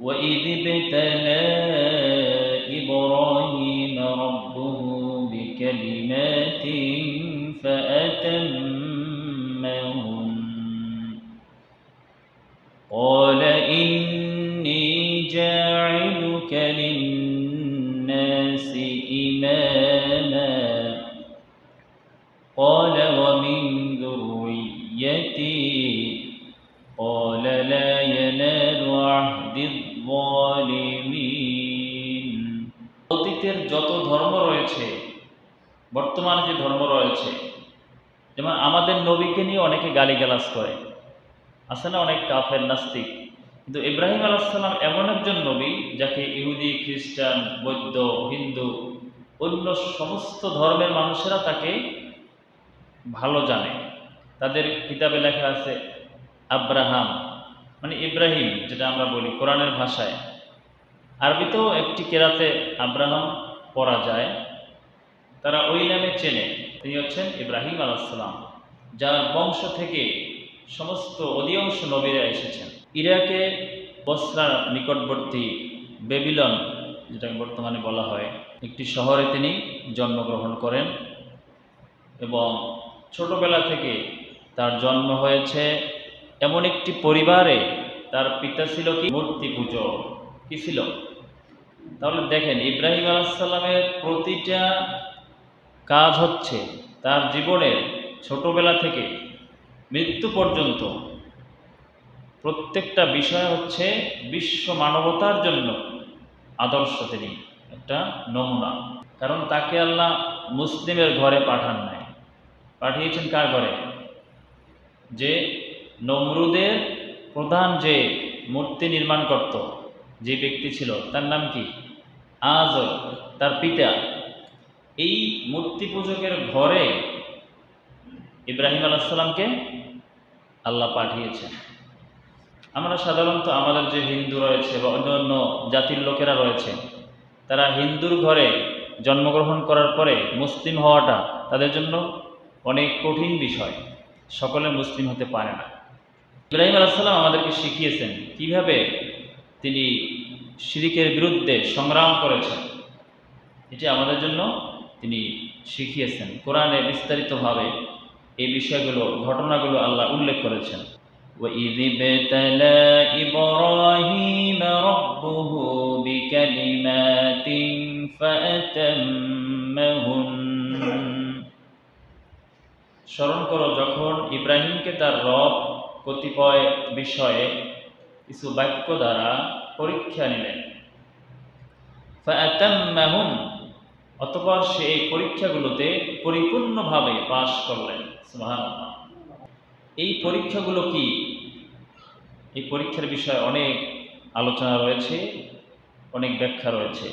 وإذ ابتلى إبراهيم ربه بكلمات فأتمهن قال إني جاعلك للناس إماما قال ومن ذريتي যত ধর্ম রয়েছে, বর্তমানে যে ধর্ম রয়েছে, যেমন আমাদের নবীকে নিয়ে অনেকে গালিগালাজ করে। আছে না অনেক কাফের নাস্তিক? কিন্তু ইব্রাহিম আলাইসাল্লাম এমন একজন নবী যাকে ইহুদি, খ্রিস্টান, বৌদ্ধ, হিন্দু, অন্য সমস্ত ধর্মের মানুষেরা তাকে ভালো জানে। তাদের কিতাবে লেখা আছে, আব্রাহাম মানে ইব্রাহিম, যেটা আমরা বলি কোরআনের ভাষায়। আরবিতেও একটি কেরাতে আব্রাহাম পড়া যায় তারা ওই নামে চেনে। তিনি হচ্ছেন ইব্রাহিম আলাইসাল্লাম যার বংশ থেকে সমস্ত অধিকাংশ নবীরা এসেছেন। ইরাকে বসরার নিকটবর্তী বেবিলন যেটা বর্তমানে বলা হয়, একটি শহরে তিনি জন্মগ্রহণ করেন এবং ছোটবেলা থেকে তার জন্ম হয়েছে এমন একটি পরিবারে তার পিতা ছিল কি? মূর্তি পুজো, কি ছিল? তাহলে দেখেন, ইব্রাহিম আলাইসাল্লামের প্রতিটা কাজ হচ্ছে তার জীবনের ছোটবেলা থেকে মৃত্যু পর্যন্ত। প্রত্যেকটা বিষয় হচ্ছে বিশ্ব মানবতার জন্য আদর্শ তিনি, একটা নমুনা। কারণ তাকে আল্লাহ মুসলিমের ঘরে পাঠান নাই। পাঠিয়েছেন কার ঘরে? যে নমরুদের প্রধান যে মূর্তি নির্মাণ করত। যে ব্যক্তি ছিল, তার নাম কি? আজ তার পিতা। এই মূর্তি পূজকের ঘরে ইব্রাহিম আলাইসাল্লামকে আল্লাহ পাঠিয়েছেন। আমরা সাধারণত আমাদের যে হিন্দু রয়েছে বা অন্য অন্য জাতির লোকেরা রয়েছে, তারা হিন্দুর ঘরে জন্মগ্রহণ করার পরে মুসলিম হওয়াটা তাদের জন্য অনেক কঠিন বিষয়। সকলে মুসলিম হতে পারে না। ইব্রাহিম আলাইসাল্লাম আমাদেরকে শিখিয়েছেন কীভাবে তিনি শিরিকের বিরুদ্ধে সংগ্রাম করেছেন এটি আমাদের জন্য তিনি শিখিয়েছেন কোরআনে বিস্তারিতভাবে এই বিষয়গুলো ঘটনাগুলো আল্লাহ উল্লেখ করেছেন وَإِذِ ابْتَلَى إِبْرَاهِيمَ رَبُّهُ بِكَلِمَاتٍ فَأَتَمَّهُنَّ স্মরণ করো যখন ইব্রাহিমকে তার রব কতিপয় বিষয়ে কিছু বাক্য দ্বারা পরীক্ষা নিলেন ফাতাম্মাহুম অতপর সে এই পরীক্ষাগুলোতে পরিপূর্ণভাবে পাশ করলেন সুবহানাল্লাহ এই পরীক্ষাগুলো কি এই পরীক্ষার বিষয়ে অনেক আলোচনা রয়েছে অনেক ব্যাখ্যা রয়েছে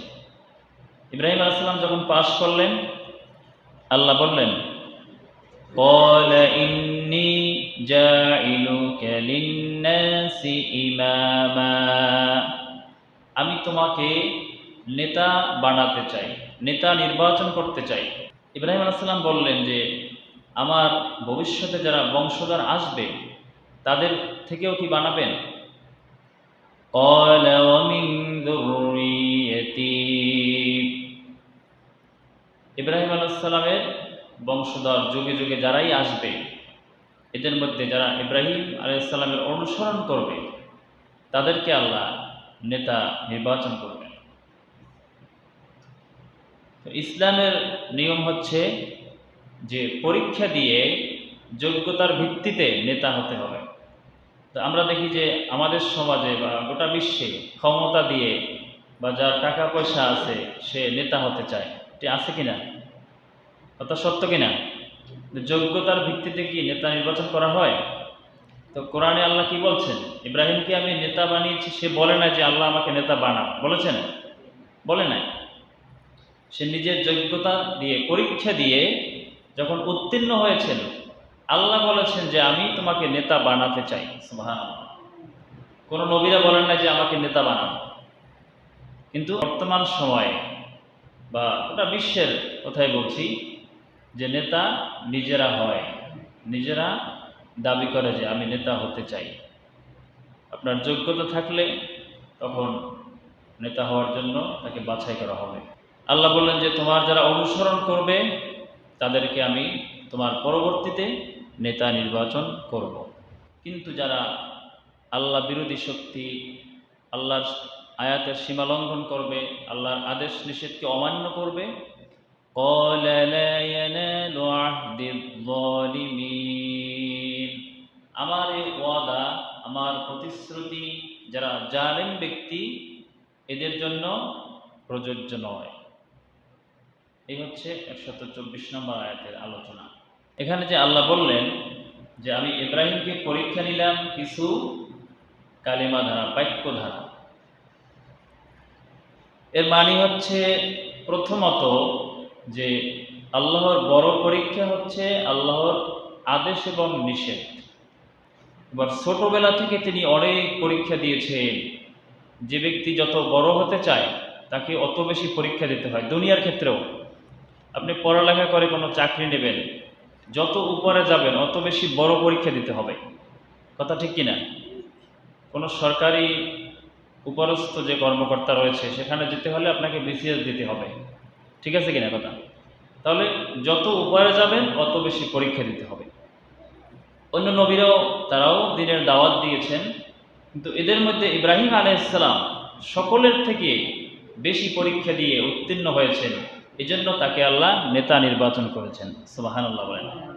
ইব্রাহিম আলাইসাল্লাম যখন পাশ করলেন আল্লাহ বললেন قال إني جاعلك للناس إماما আমি তোমাকে নেতা বানাতে চাই নেতা নির্বাচন করতে চাই ইব্রাহিম আলাইসাল্লাম বললেন যে আমার ভবিষ্যতে যারা বংশধর আসবে তাদের থেকেও কি বানাবেন قال ومن ذريتي ইব্রাহিম আলাইসাল্লামের বংশধর যুগে যুগে যারাই আসবে এদের মধ্যে যারা ইব্রাহিম আলাইসাল্লামের অনুসরণ করবে, তাদেরকে আল্লাহ নেতা নির্বাচন করবেন। ইসলামের নিয়ম হচ্ছে যে পরীক্ষা দিয়ে যোগ্যতার ভিত্তিতে নেতা হতে হবে। তো আমরা দেখি যে আমাদের সমাজে বা গোটা বিশ্বে ক্ষমতা দিয়ে বা যার টাকা পয়সা আছে, সে নেতা হতে চায়। এটি আছে কিনা? কথা সত্য কিনা? যোগ্যতার ভিত্তিতে কি নেতা নির্বাচন করা হয়? তো কোরআনে আল্লাহ কি বলছেন? ইব্রাহিমকে আমি নেতা বানিয়েছি, সে বলে না যে আল্লাহ আমাকে নেতা বানাও বলেছেন? বলে নাই। সে নিজের যোগ্যতা দিয়ে, পরীক্ষা দিয়ে যখন উত্তীর্ণ হয়েছেন, আল্লাহ বলেছেন যে আমি তোমাকে নেতা বানাতে চাই। কোনো নবীরা বলেন না যে আমাকে নেতা বানাও কিন্তু বর্তমান সময়ে বা ওটা বিশ্বের কথাই বলছি যে নেতা নিজেরা হয়। নিজেরা দাবি করে যে আমি নেতা হতে চাই। আপনার যোগ্যতা থাকলে তখন নেতা হওয়ার জন্য তাকে বাছাই করা হবে। আল্লাহ বললেন যে, তোমার যারা অনুসরণ করবে, তাদেরকে আমি তোমার পরবর্তীতে নেতা নির্বাচন করব। কিন্তু যারা আল্লাহ বিরোধী শক্তি, আল্লাহর আয়াতের সীমা লঙ্ঘন করবে, আল্লাহর আদেশ নিষেধকে অমান্য করবে قال لا ينال عهد الظالمين আমার এই ওয়াদা আমার প্রতিশ্রুতি যারা জালেম ব্যক্তি এদের জন্য প্রযোজ্য নয় এই হচ্ছে একশত চব্বিশ নম্বর আয়াতের আলোচনা এখানে যে আল্লাহ বললেন যে আমি ইব্রাহিমকে পরীক্ষা নিলাম কিছু কালিমা ধারা বাক্য ধারা এর মানে হচ্ছে প্রথমত যে আল্লাহর বড় পরীক্ষা হচ্ছে আল্লাহর আদেশ এবং নিষেধ। এবার ছোটবেলা থেকে তিনি অনেক পরীক্ষা দিয়েছেন। যে ব্যক্তি যত বড় হতে চায়, তাকে অত বেশি পরীক্ষা দিতে হয় দুনিয়ার ক্ষেত্রেও। আপনি পড়ালেখা করে কোনো চাকরি নেবেন, যত উপরে যাবেন, অত বেশি বড় পরীক্ষা দিতে হবে। কথা ঠিক কিনা? কোনো সরকারি উপরস্থ যে কর্মকর্তা রয়েছে, সেখানে যেতে হলে আপনাকে বিসিএস দিতে হবে। ঠিক আছে কিনা কথা? তাহলে যত উপরে যাবেন, অত বেশি পরীক্ষা দিতে হবে। অন্য নবীরাও তারাও দিনের দাওয়াত দিয়েছেন, কিন্তু এদের মধ্যে ইব্রাহিম আলাইসালাম সকলের থেকে বেশি পরীক্ষা দিয়ে উত্তীর্ণ হয়েছেন। এজন্য তাকে আল্লাহ নেতা নির্বাচন করেছেন। সুবাহান আল্লাহ বলেন।